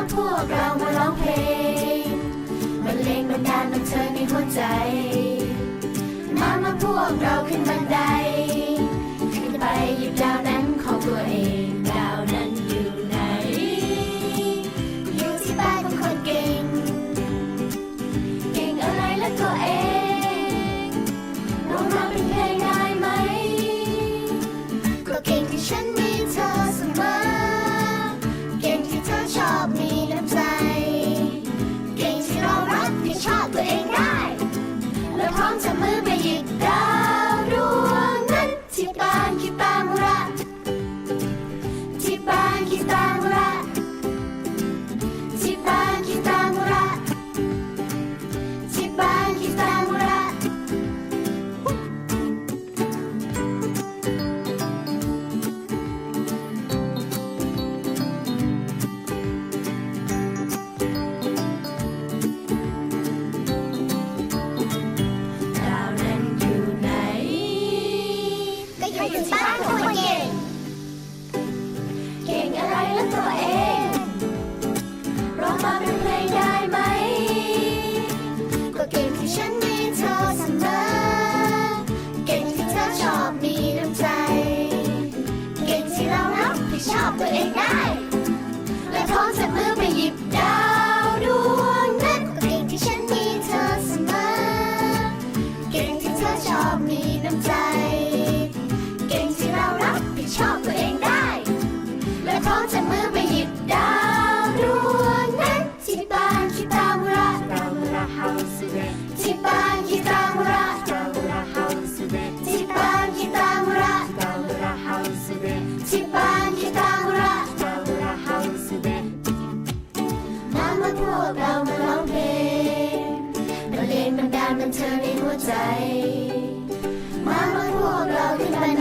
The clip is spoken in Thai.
าพวกเรามาร้องเพลงมันเลงมันดานมันเทิงในหัวใจ มามาพวกเราขึ้นบันได ฉัน กเรามาร้องเพลงบรรเลงบรรดาลบันเทิงในหัวใจ มามาพวกเราขึ้นมา